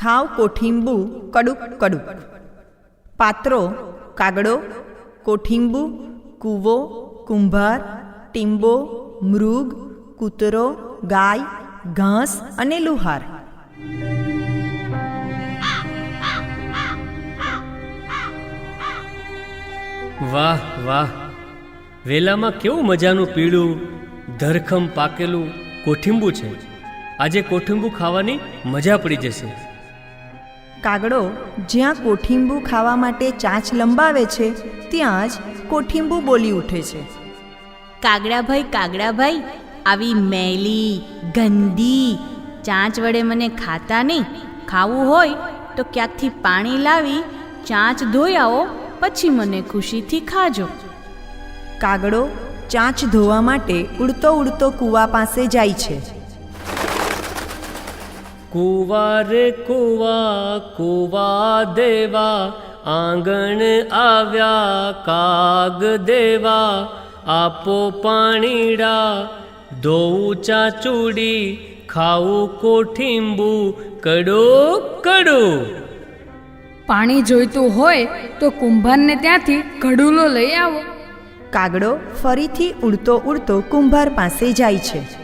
ખાવ કોઠીંબુ, કડુક કડુક. પાત્રો, કાગડો, કોઠીંબુ, કૂવો, કુંભાર, ટીંબો, મૃગ, કૂતરો, ગાય, ઘાસ અને લુહાર. વાહ વાહ. વેલામાં કેવું મજાનું પીળું, ધરખમ પાકેલું કોઠિંબુ છે. આજે કોઠિંબુ ખાવાની મજા પડી જશે. કાગડો જ્યાં કોઠીંબુ ખાવા માટે ચાંચ લંબાવે છે ત્યાં જ કોઠીંબુ બોલી ઉઠે છે. કાગડાભાઈ કાગડાભાઈ આવી મેલી ગંદી ચાંચ વડે મને ખાતા નહીં ખાવું હોય તો ક્યાંકથી પાણી લાવી ચાંચ ધોઈ આવો પછી મને ખુશીથી ખાજો. કાગડો ચાંચ ધોવા માટે ઉડતો ઉડતો કૂવા પાસે જાય છે. કુવા રે કુવા કુવા દેવા આંગણ આવ્યા કાગ દેવા આપો પાણીડા ધોવું ચાચુડી ખાવું કોઠીંબુ કડો કડો. પાણી જોઈતું હોય તો કુંભારને ત્યાંથી ઘડુલો લઈ આવો. કાગડો ફરીથી ઉડતો ઉડતો કુંભાર પાસે જાય છે.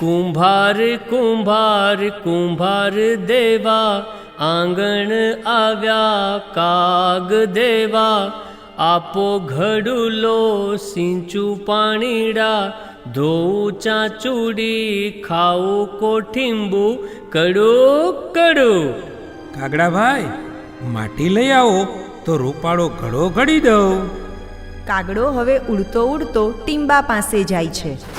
કુંભાર કુંભાર કુંભાર દેવા આંગણ આવ્યા કાગ દેવા આપો ઘડુલો સિંચું પાણીડા ધોઉં ચાચુડી ખાવું કડું કડું. કાગડા કાગડાભાઈ માટી લઈ આવો તો રૂપાળો ઘડો ઘડી દઉં. કાગડો હવે ઉડતો ઉડતો ટીંબા પાસે જાય છે.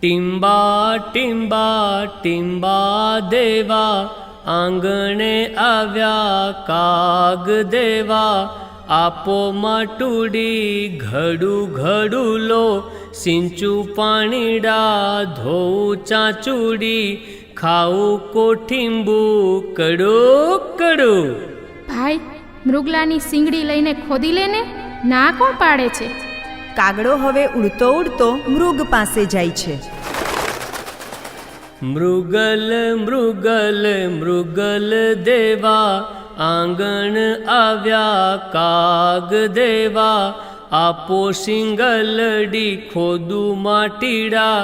ટીંબા ટીંબા ટીંબા દેવા આંગણે આવ્યા કાગ દેવા. આપો માટુડી ઘડું ઘડુલો સિંચું પાણીડા ધોવું ચાચુડી. ખાવું કોઠિંબુ કડો કડો. ભાઈ મૃગલાની સિંગડી લઈને ખોદી લેને ના? કોણ પાડે છે? કાગડો હવે ઉડતો ઉડતો મૃગ પાસે જાય છે. મૃગલ મૃગલ મૃગલ દેવા આંગણ આવ્યા કાગ દેવા આપો સિંગલડી ખોદું માટીડા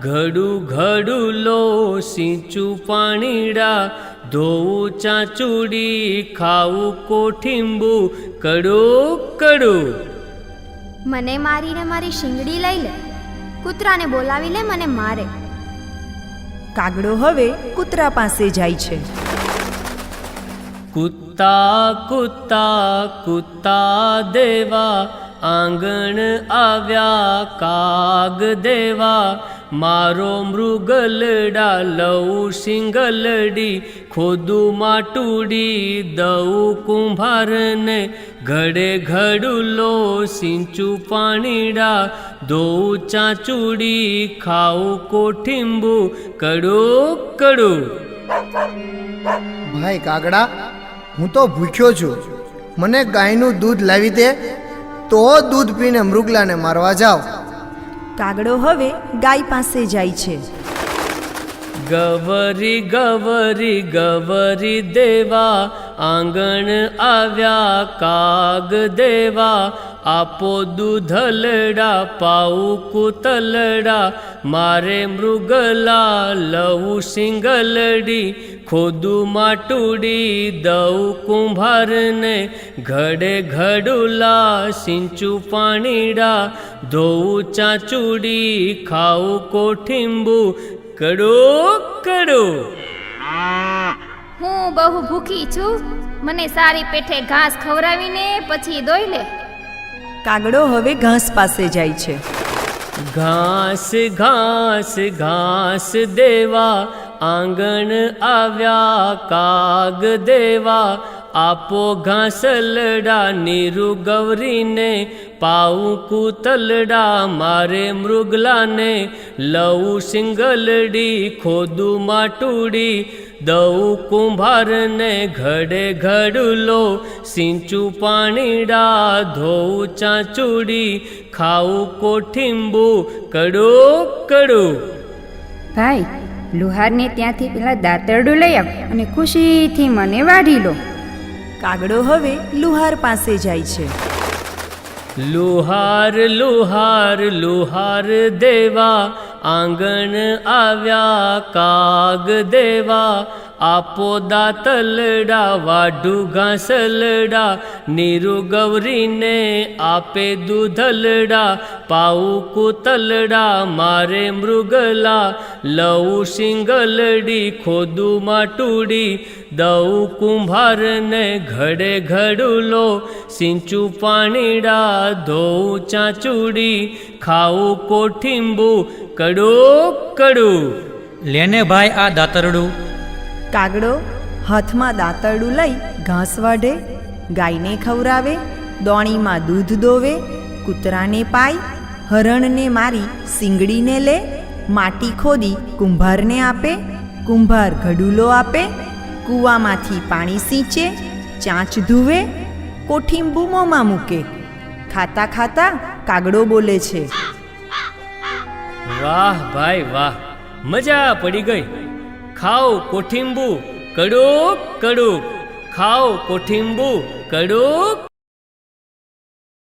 ઘડું ઘડુલો સિંચું પાણીડા ધોવું ચાચુડી ખાવું કોઠીંબુ કડો કડો મને મારીને મારી શિંગડી લઈ લે કૂતરાને બોલાવી લે મને મારે કાગડો હવે કૂતરા પાસે જાય છે. કુત્તા કુત્તા કુત્તા દેવા આંગણ આવ્યા, કાગ દેવા, મારો મૃગલડા લઉં સિંગલડી, ખોદું માટુડી, દઉં કુંભારને, ઘડે ઘડુલો, સિંચું પાણીડા દોઉં ચાચુડી ખાવું કોઠિંબુ, કડું કડું. ભાઈ કાગડા, હું તો ભૂખ્યો છું. મને ગાયનું દૂધ લાવી દે. તો દૂધ પીને મૃગલાને મારવા જાવ કાગડો હવે ગાય પાસે જાય છે. ગવરી ગવરી ગવરી દેવા આંગણ આવ્યા કાગ દેવા આપો દૂધલડા પાઉ કુતલડા મારે મૃગલા લવું સિંગલડી ખોદું માટુડી દઉં કુંભારને ઘડે ઘડુલા સિંચું પાણીડા ધોવું ચાચુડી ખાવું કોઠિંબુ કડો કડો. હું બહુ ભૂખી છું. મને સારી પેઠે ઘાસ ખવડાવીને પછી દોઈ લે. કાગડો હવે ઘાસ પાસે જાય છે. ઘાસ ઘાસ ઘાસ દેવા આંગણ આવ્યા, કાગ દેવા, આપો ઘાસલડા નીરુ ગૌરીને, પાઉં કૂતલડા મારે મૃગલાને, લઉં સિંગલડી, ખોદું માટુડી, દઉં કુંભારને ઘડે ઘડુલો, સિંચું પાણીડા, ધોઉં ચાંચુડી ખાવું કોઠિંબુ, કડો કડો. ભાઈ લુહારને ત્યાંથી પેલા દાંતરડું લઈ આવ અને ખુશીથી મને વાઢી લો. કાગડો હવે લુહાર પાસે જાય છે. લુહાર લુહાર લુહાર દેવા આંગણ આવ્યા કાગ દેવા. આપો દાતલડા વાઢુ ઘાસલડા નીરુ ગૌરીને આપે દૂધલડા. પાઉ કુતલડા મારે મૃગલા લઉં સિંગલડી ખોદું માટુડી દઉં કુંભારને ઘડે ઘડુલો સિંચું પાણીડા ધોઉં ચાચુડી ખાવું કોઠીંબુ કડું કડું. લેને ભાઈ આ દાતરડું? કાગડો હાથમાં દાંતરડું લઈ ઘાસ વાઢે ગાયને ખવરાવે દોણીમાં દૂધ દોવે કૂતરાને પાય હરણને મારી સિંગડીને લે, માટી ખોદી કુંભારને આપે, કુંભાર ઘડુલો આપે, કૂવામાંથી પાણી સિંચે, ચાંચ ધુવે, કોઠીંબુ મોંમાં મૂકે. ખાતા ખાતા કાગડો બોલે છે. વાહ ભાઈ વાહ, મજા પડી ગઈ. ખાઓ કોઠીંબુ, કડુક કડુક. ખાઓ કોઠીંબુ, કડુક